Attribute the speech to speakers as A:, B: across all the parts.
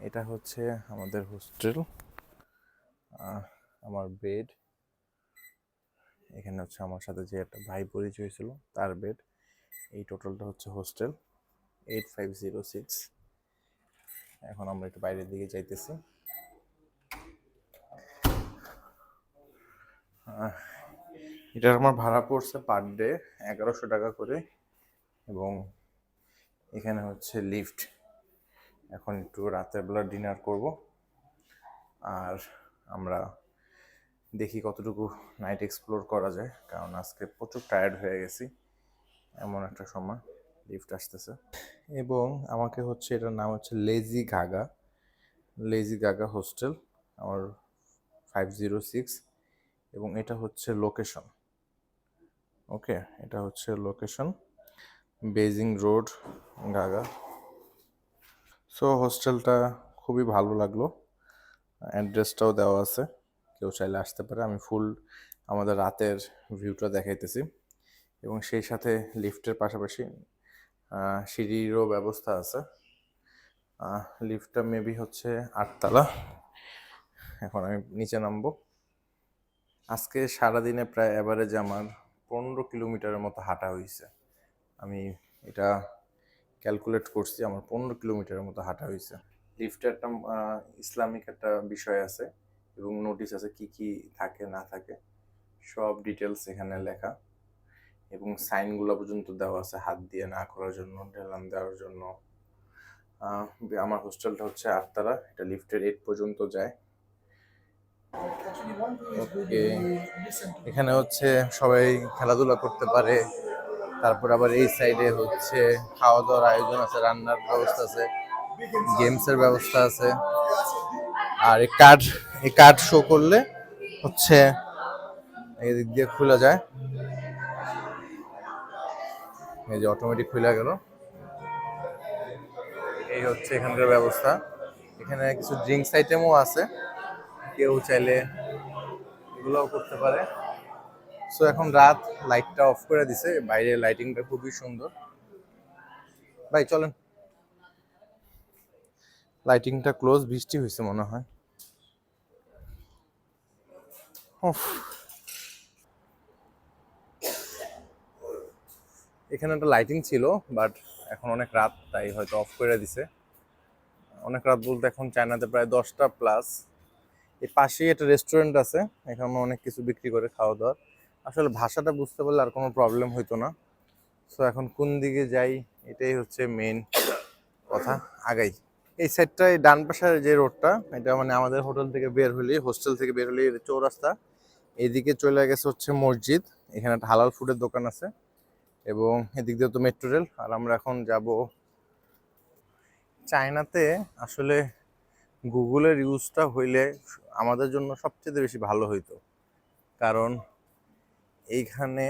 A: এটা হচ্ছে আমাদের হোস্টেল আমার বেড এখানে হচ্ছে আমার সাথে যে একটা ভাই পরিচয় ছিল তার বেড এই টোটালটা হচ্ছে hostel eight five zero six এখন আমরা একটু বাইরের দিকে যাইতেছি। এটার আমার ভাড়া পড়ছে পার ডে এগারোশো টাকা করে এবং এখানে হচ্ছে লিফট এখন একটু রাতের বেলা ডিনার করব। আর আমরা দেখি কতটুকু নাইট এক্সপ্লোর করা যায়, কারণ আজকে প্রচুর টায়ার্ড হয়ে গেছি, এমন একটা সময় লিফট আসতেছে। এবং আমাকে হচ্ছে এটার নাম হচ্ছে Lazy Gaga Lazy Gaga hostel আমার ফাইভ জিরো সিক্স এবং এটা হচ্ছে লোকেশন ওকে এটা হচ্ছে location Beijing road Gaga so হোস্টেলটা খুবই ভালো লাগল। অ্যাড্রেসটাও দেওয়া আছে। কেউ চাইলে আসতে পারে। আমি ফুল আমাদের রাতের ভিউটা দেখাইতেছি। এবং সেই সাথে লিফটের পাশাপাশি সিঁড়িরও ব্যবস্থা আছে। লিফটটা মেবি হচ্ছে আটতলা। এখন আমি নিচে নামবো। আজকে সারাদিনে প্রায় অ্যাভারেজ আমার পনেরো কিলোমিটারের মতো হাঁটা হয়েছে আমি এটা ক্যালকুলেট করছি, আমার পনেরো কিলোমিটারের মতো হাঁটা হয়েছে। লিফটে একটা ইসলামিক একটা বিষয় আছে এবং নোটিশ আছে কি কি থাকে, না থাকে। সব ডিটেলস এখানে লেখা এবং সাইনগুলো পর্যন্ত দেওয়া আছে হাত দিয়ে না করার জন্য, ঢেলান দেওয়ার জন্য। আমার হোস্টেলটা হচ্ছে আটতলা, এটা লিফটের এইট পর্যন্ত যায়। ওকে এখানে হচ্ছে সবাই খেলাধুলা করতে পারে। তারপর আবার এই সাইডে হচ্ছে খাওয়া দাওয়ার আয়োজন আছে, রান্নার ব্যবস্থা আছে গেমসের ব্যবস্থা আছে। আর এই কার্ড এই কার্ড শো করলে হচ্ছে এই দিক দিয়ে খোলা যায়। এই যে অটোমেটিক খুলে গেল। এই হচ্ছে এখানকার ব্যবস্থা। এখানে কিছু ড্রিঙ্কস আইটেমও আছে। কেউ চাইলে এগুলোও করতে পারে। সো এখন রাত লাইটটা অফ করে দিছে। বাইরের লাইটিংটা খুবই সুন্দর। ভাই, চলেন। লাইটিংটা ক্লোজ বৃষ্টি হয়েছে মনে হয়। এখানে একটা লাইটিং ছিল বাট এখন অনেক রাত, তাই হয়তো অফ করে দিছে। অনেক রাত বলতে এখন চায়নাতে প্রায় দশটা প্লাস এই পাশেই একটা রেস্টুরেন্ট আছে, এখানে অনেক কিছু বিক্রি করে খাওয়া দাওয়ার আসলে ভাষাটা বুঝতে পারলে আর কোনো প্রবলেম হইতো না। সো এখন কোন দিকে যাই, এটাই হচ্ছে মেন কথা। আগাই। এই সাইডটায় ডান পাশের যে রোডটা এটা মানে আমাদের হোটেল থেকে বের হলেই হোস্টেল থেকে বের হলেই চৌরাস্তা। এদিকে চলে গেছে হচ্ছে মসজিদ। এখানে একটা হালাল ফুডের দোকান আছে। এবং এদিক দিয়ে তো মেট্রো রেল আর আমরা এখন যাব চায়নাতে। আসলে গুগলের ইউজটা হইলে আমাদের জন্য সবচেয়ে বেশি ভালো হইতো। কারণ এইখানে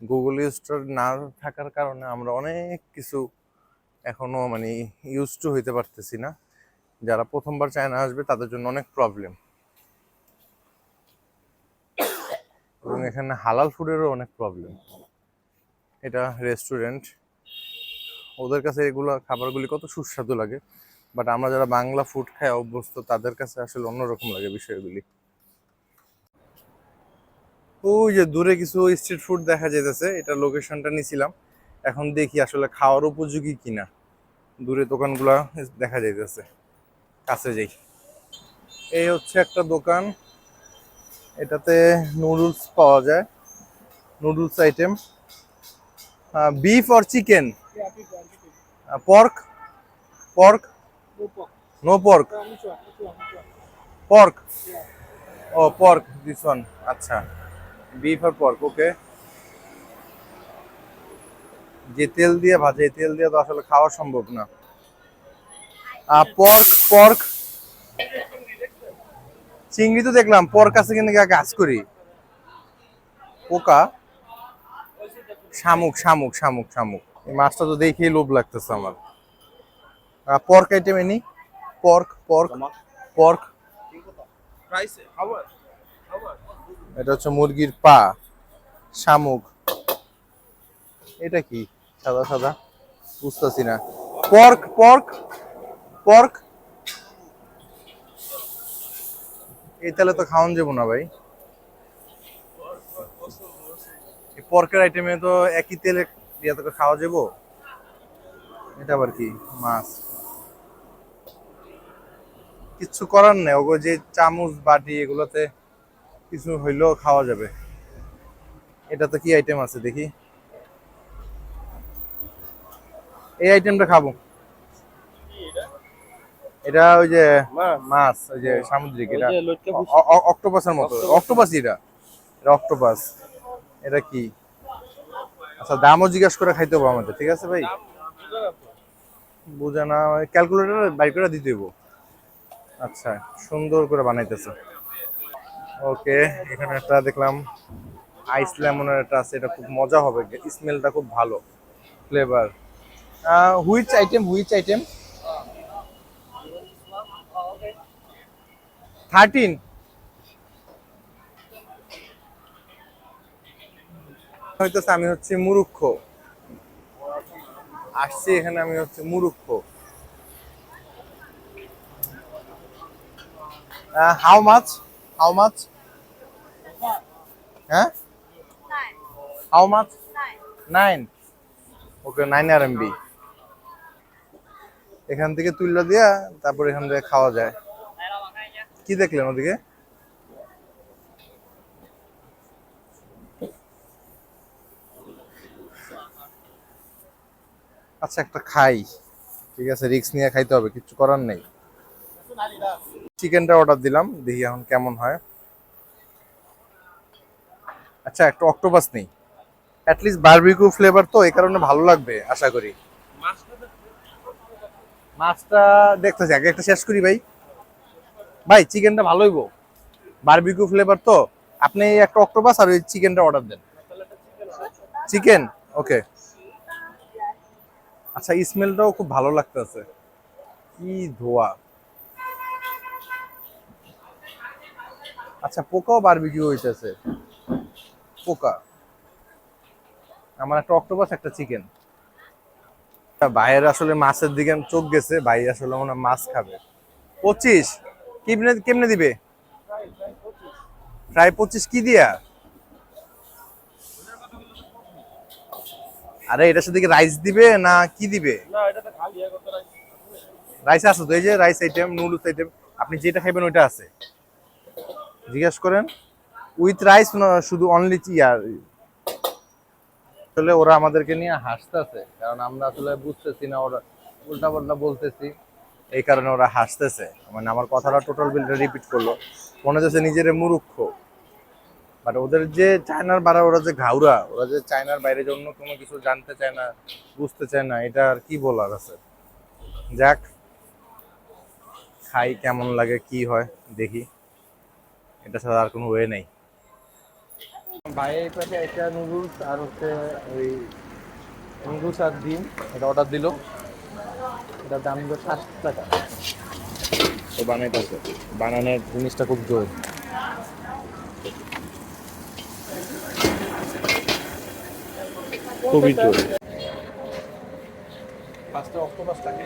A: গুগল ইউজটা না থাকার কারণে আমরা অনেক কিছু এখনও মানে ইউজ টু হইতে পারতেছি না। যারা প্রথমবার চায়না আসবে, তাদের জন্য অনেক প্রবলেম এবং এখানে হালাল ফুডেরও অনেক প্রবলেম এটা রেস্টুরেন্ট ওদের কাছে এগুলো খাবারগুলি কত সুস্বাদু লাগে। বাট আমরা যারা বাংলা ফুড খাই অভ্যস্ত, তাদের কাছে আসলে অন্যরকম লাগে বিষয়গুলি। ওই যে দূরে কিছু স্ট্রিট ফুড দেখা যেতেছে এটা লোকেশনটা নিছিলাম। এখন দেখি আসলে খাওয়ার উপযোগী কিনা। দূরে দোকানগুলা দেখা যাইতেছে। কাছে যাই। এই হচ্ছে একটা দোকান। এটাতে নুডলস পাওয়া যায়। Noodles item beef or chicken pork pork no pork pork O pork this one আচ্ছা। বিফ আর পর্ক ওকে যে তেল দিয়ে ভাজে তেল দিয়ে তো আসলে খাওয়া সম্ভব না। পর্ক পর্ক চিংড়ি তো দেখলাম পর্ক আছে কিন্তু কাজ করি? পোকা? শামুক শামুক শামুক শামুক। এই মাছটা তো দেখেই লোভ লাগতেছে আমার। Pork item any pork pork pork
B: Price, how much?
A: এটা হচ্ছে মুরগির পা, শামুক। এটা কি? সাদা সাদা। বুঝতেছি না। Pork pork pork. এই তাহলে তো খাওয়ান যাব না ভাই। পর্কের আইটেমে তো একই তেলে দিয়ে তোকে খাওয়া যাব? এটা আবার কি? মাছ। কিচ্ছু করার নেই। ওগো যে চামচ, বাটি এগুলোতে কিছু হইলেও খাওয়া যাবে। এটা তো কি আইটেম আছে দেখি? এই আইটেমটা খাব। এটা ওই যে মাছ। ওই যে সামুদ্রিক এটা অক্টোপাসের মতো। অক্টোপাস। এটা। এটা অক্টোপাস। এটা কি? আচ্ছা দামও জিজ্ঞাসা করে খাইতে হবে আমাদের ঠিক আছে ভাই? বুঝে না ক্যালকুলেটর বাইর করে দিতে হইব। আচ্ছা সুন্দর করে বানাইতেছে। ওকে, এখানে একটা দেখলাম আইস লেমনের একটা আছে, এটা খুব মজা হবে স্মেলটা খুব ভালো flavour which item which item thirteen হয়তো আমি হচ্ছে মুরুক্ষ। আসছি এখানে আমি হচ্ছে মুরুক্ষ। হাউ মাছ হাউ মাছ হ্যাঁ how much nine okay nine R MB এখান থেকে তুললা দিয়া তারপর এখান থেকে খাওয়া যায়। কি দেখলেন ওদিকে? আচ্ছা একটা খাই। ঠিক আছে রিক্স নিয়ে খাইতে হবে, কিছু করার নেই। চিকেনটা অর্ডার দিলাম, দেখি এখন কেমন হয়। আচ্ছা একটা অক্টোপাস নেই। অ্যাটলিস্ট বারবিকিউ ফ্লেভার তো এই কারণে ভালো লাগবে, আশা করি। মাছটা দেখতেছি, আগে একটা শেষ করি ভাই। ভাই, চিকেনটা ভালো হইব? বারবিকিউ ফ্লেভার তো? আপনি একটা অক্টোপাস আর ওই চিকেনটা অর্ডার দেন। চিকেন ওকে আচ্ছা স্মেলটাও খুব ভালো লাগতেছে। কি ধোয়া। আচ্ছা পোকাও বারবিকিউ হইতেছে। পোকা। আমার একটা অক্টোপাস একটা চিকেন ভাইয়ের আসলে মাছের দিকে চোখ গেছে ভাই আসলে মনে মাছ খাবে। পঁচিশ। কেমনে কেমনে দিবে? প্রায় পঁচিশ কি দিয়া? আরে এটার সাথে কি রাইস দিবে না কি দিবে? রাইস আছে তো এই যে রাইস আইটেম নুডলস আইটেম আপনি যেটা খাইবেন ওইটা আছে। জিজ্ঞেস করেন উইথ রাইস শুধু অনলি ইয়ার আসলে ওরা আমাদেরকে নিয়ে হাসতেছে, কারণ আমরা আসলে বুঝতেছি না, ওরা উল্টা পাল্টা বলতেছি। এই কারণে ওরা হাসতেছে। মানে আমার কথাটা টোটাল বিলটা রিপিট করল। মনে হচ্ছে নিজের মুরুক্ষ বাট ওদের যে চায়নার বাড়া ওরা যে ঘাউরা, ওরা যে চায়নার বাইরে অন্য কোনো কিছু জানতে চায় না, বুঝতে চায় না, এটা আর কি বলার আছে? যাক, খাই কেমন লাগে, কি হয়, দেখি। এটা ছাড়া আর কোনো ওয়ে নেই। ভাইয়ের পাশে একটা নুডলস আর হচ্ছে ওই নুডলস আর ডিম এটা অর্ডার দিল। এটার দাম হলো ষাট টাকা। ও বানাইতেছে বানানোর জিনিসটা খুব জোর। খুবই জোর। পাঁচটা অক্টোপাস থাকে।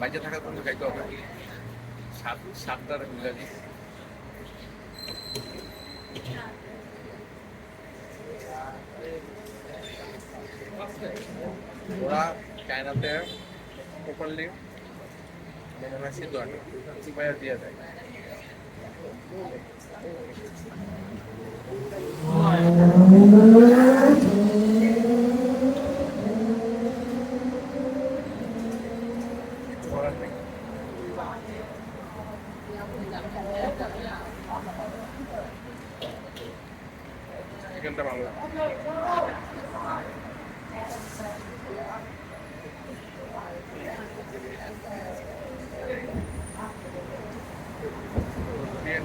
A: বাইরে থাকার কোনো খাইতে হবে। সাত সাতটার মিলালি ওরা চায়নাতে প্রপারলি দিয়ে দেয়?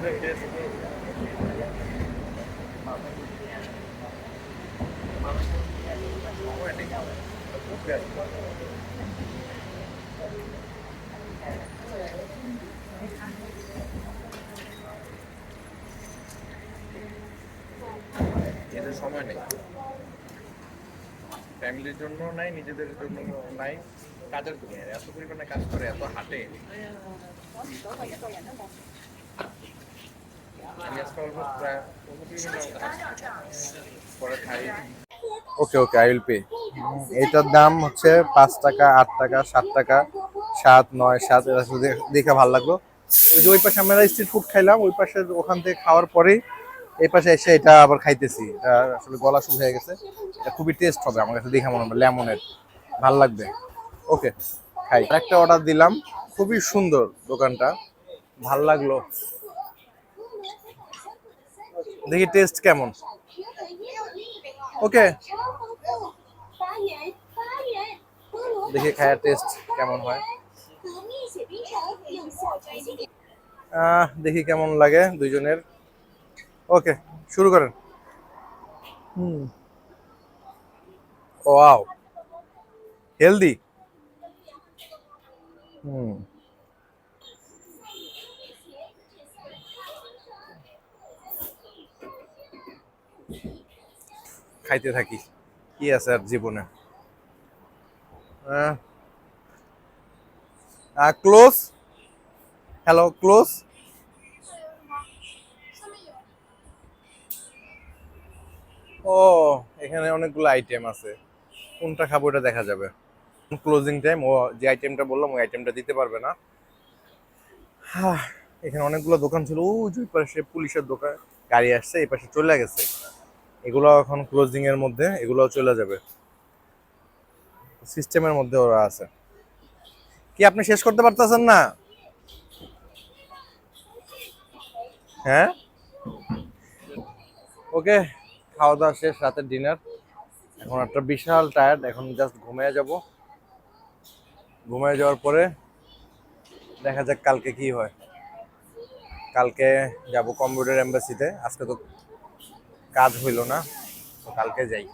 A: এদের সময় নেই। ফ্যামিলির জন্য নাই, নিজেদের জন্য নাই, কাজের জন্য। এত পরিমাণে কাজ করে, এত হাটে। Okay okay I will pay এটার দাম হচ্ছে পাঁচ টাকা, আট টাকা, সাত টাকা, সাত, নয়, সাত, এটা দেখে ভালো লাগল। ওই যে ওই পাশে আমরা স্ট্রিট ফুড খাইলাম, ওই পাশে ওখান থেকে খাওয়ার পরেই এই পাশে এসে এটা আবার খাইতেছি। এটা আসলে গলা শুরু হয়ে গেছে। এটা খুবই টেস্ট হবে, আমার কাছে দেখে মনে হবে লেমনের ভালো লাগবে। ওকে খাই। একটা অর্ডার দিলাম, খুবই সুন্দর দোকানটা। ভালো লাগল। দেখি টেস্ট কেমন? ওকে দেখি খায়ার টেস্ট কেমন হয়। দেখি কেমন লাগে দুইজনের। ওকে শুরু করেন। হুম। Wow healthy hmm. খাইতে থাকি। কি আছে আর জীবনে? ক্লোজ হ্যালো ক্লোজ ও, এখানে অনেকগুলো আইটেম আছে। কোনটা খাব এটা দেখা যাবে। ক্লোজিং টাইম ও যে আইটেমটা বললাম, ওই আইটেমটা দিতে পারবে না। এখানে অনেকগুলো দোকান ছিল। ও যে পাশে পুলিশের দোকান গাড়ি আসছে, এই পাশে চলে গেছে। এগুলো এখন ক্লোজিং এর মধ্যে এগুলো চলে যাবে। সিস্টেমের মধ্যে ওরা আছে। কি আপনি শেষ করতে পারতেছেন না? হ্যাঁ? ওকে খাওয়া দাওয়া শেষ, রাতের ডিনার এখন একটা বিশাল টায়ার্ড এখন জাস্ট ঘুমিয়ে যাব। ঘুমিয়ে যাওয়ার পরে দেখা যাক কালকে কি হয়। কালকে যাব কম্পিউটার এম্বাসিতে আজকে তো কাজ হইল না তো কালকে যাই।